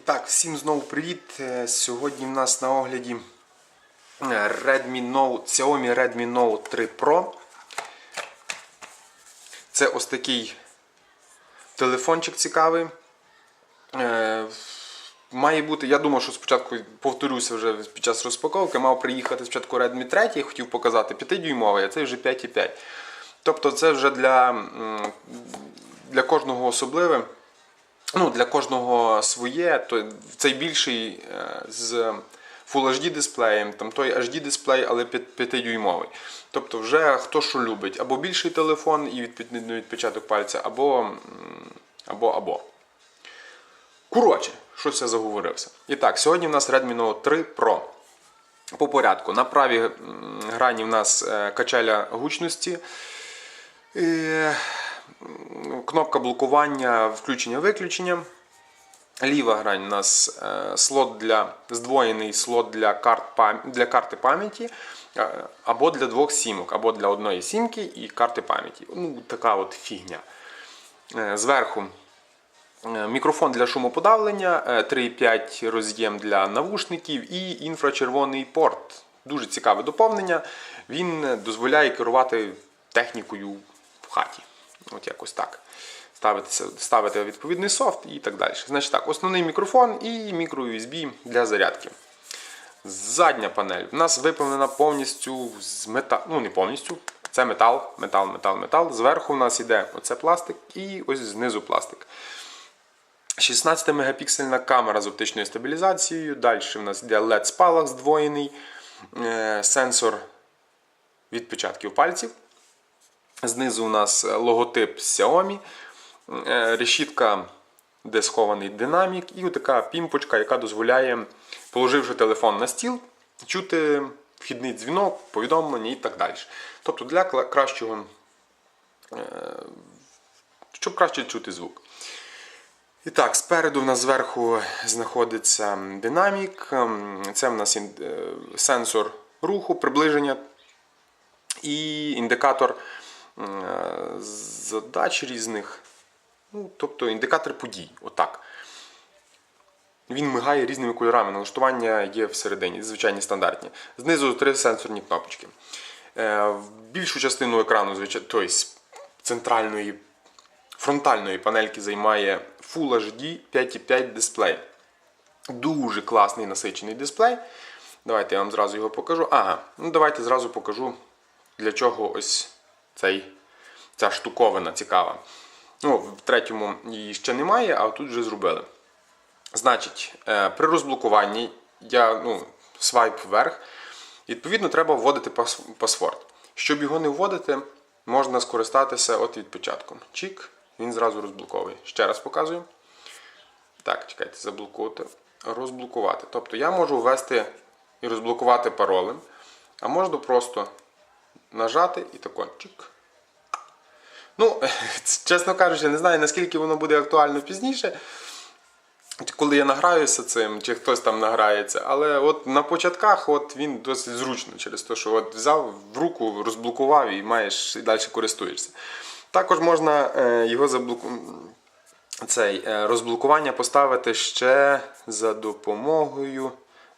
І так, всім знову привіт. Е, Сьогодні в нас на огляді е, Redmi Note, Xiaomi Redmi Note 3 Pro. Це ось такий телефончик цікавий. Е, Має бути, я думав, що спочатку повторюся вже під час розпаковки, мав приїхати спочатку Redmi 3, я хотів показати 5-дюймовий, а це вже 5,5. Тобто це вже для, для кожного особливе ну, для кожного своє, то цей більший е, з Full HD дисплеєм, там той HD дисплей, але 5-дюймовий. Тобто вже хто що любить, або більший телефон і відповідно відпечаток пальця, або або або. Коротше, щось я заговорився. І так, сьогодні в нас Redmi Note 3 Pro. По порядку. На правій грані в нас е, качеля гучності. Е, кнопка блокування, включення-виключення. Ліва грань у нас е, слот для здвоєний слот для карт для карти пам'яті, е, або для двох сімок, або для одної сімки і карти пам'яті. Ну, така от фігня. Е, Зверху мікрофон для шумоподавлення, е, 3,5 роз'єм для навушників і інфрачервоний порт. Дуже цікаве доповнення. Він дозволяє керувати технікою в хаті. От якось так. Ставитися, ставити відповідний софт і так далі. Значить так, основний мікрофон і мікро-USB для зарядки. Задня панель у нас виповнена повністю з металу. Ну, не повністю. Це метал, метал, метал, метал. Зверху у нас йде оце пластик і ось знизу пластик. 16-мегапіксельна камера з оптичною стабілізацією. Далі в нас йде LED спалах здвоєний, е, сенсор відпечатків пальців. Знизу у нас логотип Xiaomi, е, решітка, де схований динамік, і така пімпочка, яка дозволяє, положивши телефон на стіл, чути вхідний дзвінок, повідомлення і так далі. Тобто для кращого, е, щоб краще чути звук. І так, спереду в нас зверху знаходиться динамік. ем, Це в нас е, сенсор руху, приближення і індикатор е, задач різних. Ну, тобто індикатор подій. Отак. Він мигає різними кольорами. Налаштування є всередині, звичайні стандартні. Знизу три сенсорні кнопочки. Е, Більшу частину екрану, звичайно, тобто центральної фронтальної панельки займає Full HD 5,5 дисплей. Дуже класний насичений дисплей. Давайте я вам зразу його покажу. Ага, ну давайте зразу покажу, для чого ось цей, ця штуковина цікава. Ну, в третьому її ще немає, а тут вже зробили. Значить, е, при розблокуванні я ну, свайп вверх. Відповідно, треба вводити пас- пасворд. Щоб його не вводити, можна скористатися от відпечатком. Чік, він зразу розблоковує. Ще раз показую. Так, чекайте, заблокувати. Розблокувати. Тобто я можу ввести і розблокувати паролем, а можна просто нажати і тако. Ну, чесно кажучи, не знаю, наскільки воно буде актуально пізніше, коли я награюся цим, чи хтось там награється. Але от на початках от він досить зручно через те, що от взяв в руку, розблокував і маєш і далі користуєшся. Також можна е, його заблокувати. Цей е, розблокування поставити ще за допомогою.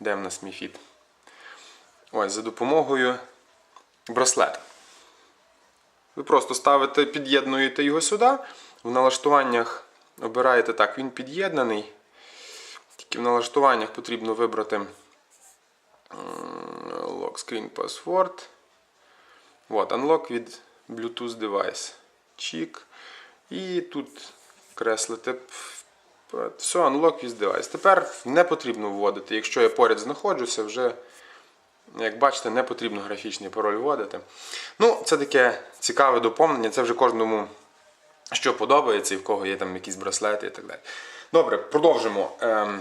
Де в нас міфіт? Ось, за допомогою браслета. Ви просто ставите, під'єднуєте його сюди. В налаштуваннях обираєте так, він під'єднаний. Тільки в налаштуваннях потрібно вибрати Lock Screen Password. От, Unlock від Bluetooth Device. Чік. І тут креслите. Все, Unlock with Device. Тепер не потрібно вводити. Якщо я поряд знаходжуся, вже. Як бачите, не потрібно графічний пароль вводити. Ну, це таке цікаве доповнення, це вже кожному що подобається і в кого є там якісь браслети і так далі. Добре, продовжимо. Ем,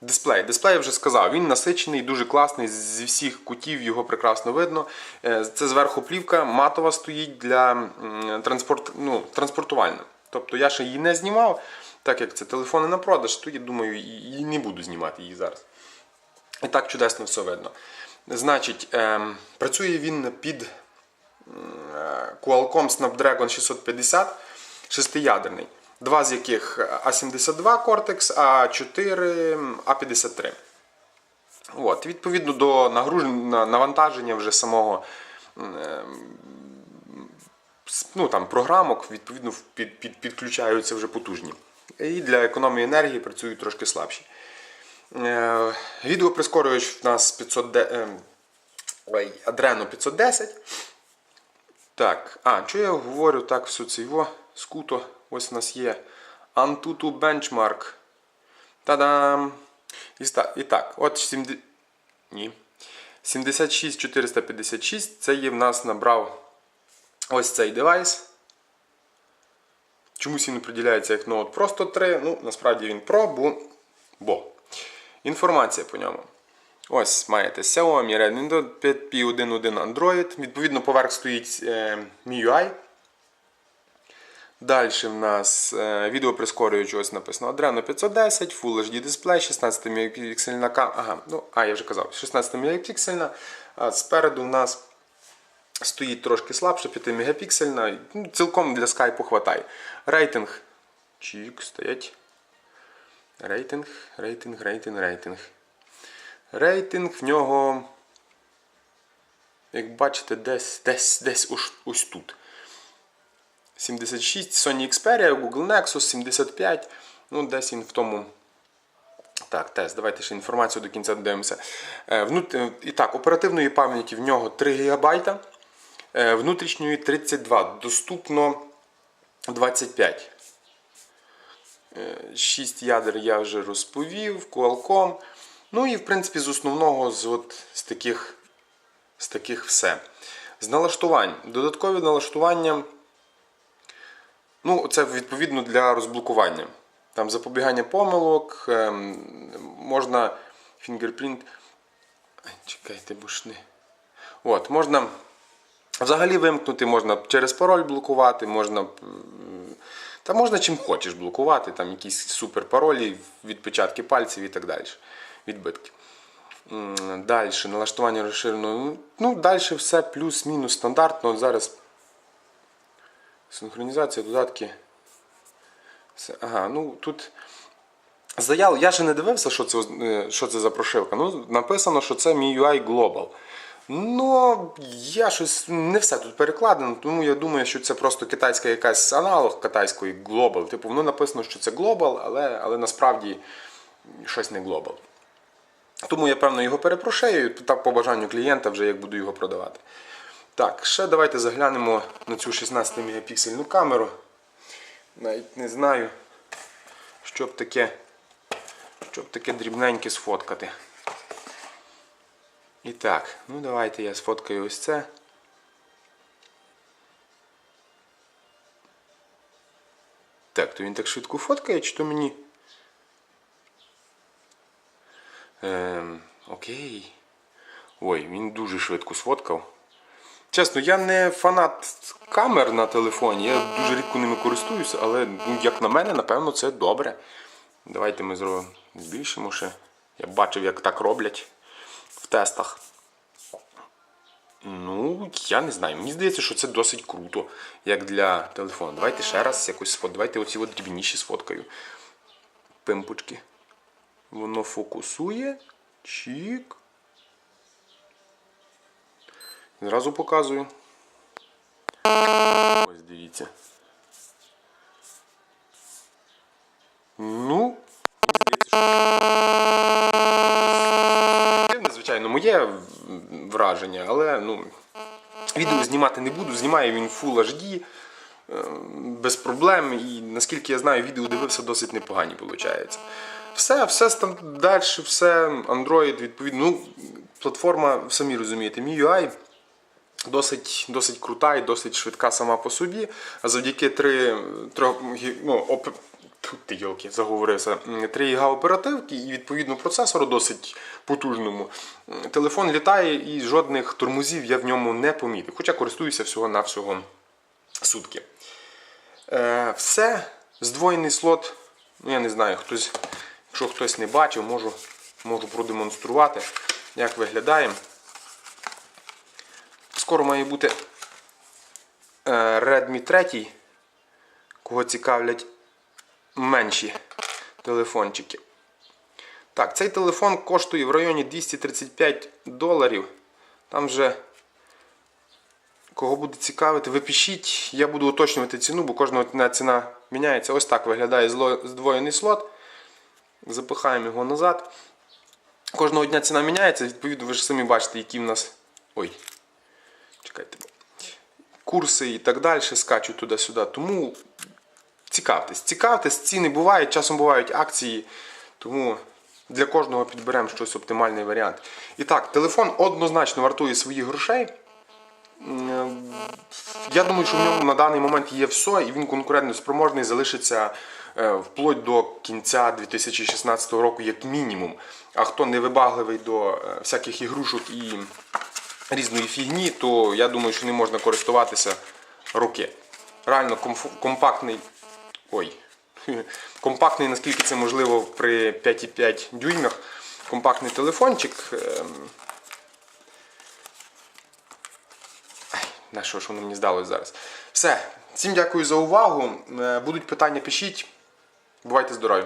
Дисплей. Дисплей я вже сказав, він насичений, дуже класний, зі всіх кутів його прекрасно видно. Е, Це зверху плівка, матова стоїть для транспорт, ну, транспортувальна. Тобто я ще її не знімав, так як це телефони на продаж, то я думаю, і не буду знімати її зараз. І так чудесно все видно. Значить, ем, працює він під е, Qualcomm Snapdragon 650 шестиядерний. два з яких А72 Cortex, а 4 А53. От, відповідно до навантаження вже самого е, ну, там, програмок, відповідно, під, під, підключаються вже потужні. І для економії енергії працюють трошки слабші. Е, відеоприскорювач в нас 500, е, ой, Adreno 510. Так, а, що я говорю так все це його скуто. Ось у нас є Antutu Benchmark. Та-дам! І, так, от 70... Ні. 76456 це є в нас набрав ось цей девайс. Чомусь він приділяється як Note просто 3. Ну, насправді він Pro, бо. бо. Інформація по ньому. Ось маєте Xiaomi Redmi 5 P11 Android. Відповідно, поверх стоїть е, MIUI. Далі в нас е, відеоприскорювач, ось написано Adreno 510, Full HD дисплей, 16 мегапіксельна камера. Ага, ну, а я вже казав, 16 мегапіксельна. А спереду в нас стоїть трошки слабше, 5 мегапіксельна. Ну, цілком для скайпу хватає. Рейтинг. Чік, стоять. Рейтинг, рейтинг, рейтинг, рейтинг. Рейтинг в нього, як бачите, десь, десь, десь ось, ось тут. 76 Sony Xperia, Google Nexus 75. Ну, десь він в тому. Так, тест. Давайте ще інформацію до кінця додивимося. Е, е, І так, оперативної пам'яті в нього 3 ГБ, е, внутрішньої 32. Доступно 25. 6 ядер я вже розповів, Qualcomm. Ну і в принципі з основного з, от, з, таких, з таких все. З налаштувань. Додаткові налаштування. Ну, це відповідно для розблокування. Там запобігання помилок, ем, можна фінгерпринт. Чекайте, бо. От, можна взагалі вимкнути, можна через пароль блокувати, можна. Та можна чим хочеш блокувати, там якісь суперпаролі, відпечатки пальців і так далі. Відбитки. Далі, налаштування розширеного. Ну, далі все плюс-мінус стандартно. Зараз Синхронізація, додатки. Все. Ага, ну тут заяв. Я ще не дивився, що це, е, що це за прошивка. Ну, написано, що це MIUI Global. Ну, я щось не все тут перекладено, тому я думаю, що це просто китайська якась аналог китайської Global. Типу, воно написано, що це Global, але, але насправді щось не Global. Тому я, певно, його перепрошею, так по бажанню клієнта вже як буду його продавати. Так, ще давайте заглянемо на цю 16 мегапіксельну камеру. Навіть не знаю, що б таке, що таке дрібненьке сфоткати. І так, ну давайте я сфоткаю ось це. Так, то він так швидко фоткає, чи то мені. Ем, окей. Ой, він дуже швидко сфоткав. Чесно, я не фанат камер на телефоні, я дуже рідко ними користуюся, але ну, як на мене, напевно, це добре. Давайте ми зробимо збільшимо ще. Я бачив, як так роблять в тестах. Ну, я не знаю. Мені здається, що це досить круто, як для телефону. Давайте ще раз якось сфот. Давайте оці от дрібніші сфоткаю. Пимпочки. Воно фокусує. Чік. Зразу показую. Ось дивіться. Ну, мені здається, що звичайно, моє враження, але ну, відео знімати не буду. Знімає він Full HD е, без проблем. І наскільки я знаю, відео дивився досить непогані, виходить. Все, все там далі, все, Android, відповідно. Ну, платформа, самі розумієте, MIUI досить, досить крута і досить швидка сама по собі. А завдяки 3, 3 ну, оп, Тьфу ти йолки, заговорився. 3 ГБ оперативки і відповідно процесору досить потужному. Телефон літає і жодних тормозів я в ньому не помітив. Хоча користуюся всього-навсього сутки. Е, все, здвоєний слот. Ну, я не знаю, хтось, якщо хтось не бачив, можу, можу продемонструвати, як виглядає. Скоро має бути е, Redmi 3, кого цікавлять менші телефончики. Так, цей телефон коштує в районі 235 доларів. Там вже кого буде цікавити, ви пишіть. Я буду уточнювати ціну, бо дня ціна міняється. Ось так виглядає здвоєний слот. Запихаємо його назад. Кожного дня ціна міняється, відповідно, ви ж самі бачите, які в нас. Ой. Чекайте. Курси і так далі скачуть туди-сюди. Тому цікавтесь. Цікавтесь, ціни бувають, часом бувають акції. Тому для кожного підберемо щось оптимальний варіант. І так, телефон однозначно вартує своїх грошей. Я думаю, що в ньому на даний момент є все, і він конкурентно спроможний залишиться е, вплоть до кінця 2016 року, як мінімум. А хто не вибагливий до е, всяких ігрушок і різної фігні, то я думаю, що не можна користуватися роки. Реально компактний. Ой. Компактний, наскільки це можливо при 5,5 дюймах. Компактний телефончик. ем, На що ж воно мені здалося зараз? Все. Всім дякую за увагу. Е, Будуть питання, пишіть. Бувайте здорові!